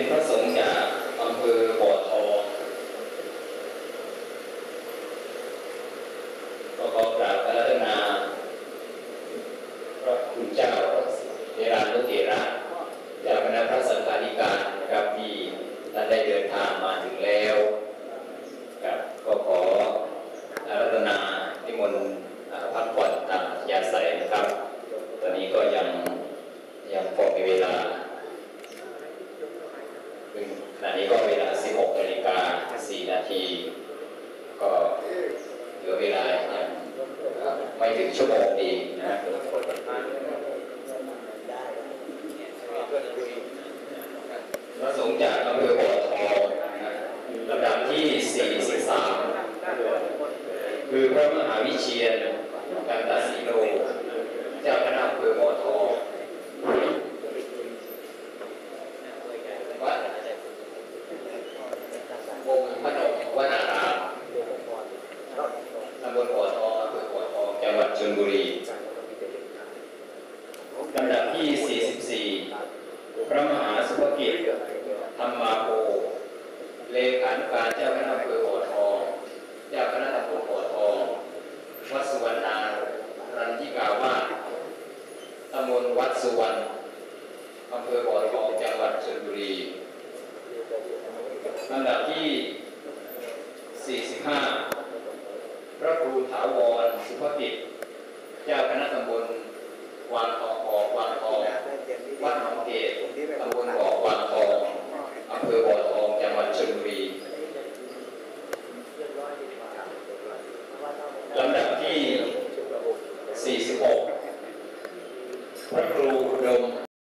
เป็นพระสงฆ์จากอำเภอบ่อทองก็ขอกราบอาราธนาพระคุณเจ้าพระเทรานุเทระเจ้าคณะพระสังฆาธิการนะครับที่ท่านได้เดินทางมาถึงแล้วครับก็ขออาราธนาที่มนต์อ่าพักผ่อนตามอัธยาศัยนะครับ ตอนนี้ก็ยังยังพอมีเวลา ซึ่ง ขณะนี้ก็เวลา 16นาฬิกา4นาที ก็เหลือเวลายังไม่ถึงชั่วโมงดีนะพระสงฆ์จากอำเภอบ่อทองนะลำดับที่ 43 คือพระมหาวิเชียรกันตสีโลเจ้าคณะอำเภอบ่อทองวัด วงพนมวนารามตำบลหัวทองอำเภอหัวทอง จังหวัดชลบุรีลำดับที่ 44 พระมหาสุภกิจธรรมาโภเลขานุการเจ้าคณะอำเภอหัวทอง เจ้าคณะตำบลหัวทอง วัดสุวรรณารันทิกาวาตำบลวัดสุวรรณอำเภอหัวทองจังหวัดชลบุรีลำดับที่ 45 ครูถาวรสุภกิจ เจ้าคณะตำบลวางทองออกวางทองวัดหนองเกตตำบลเกาะวางทองอำเภอบ่อทองจังหวัดชลบุรีลำดับที่ 46 พระครูอุดม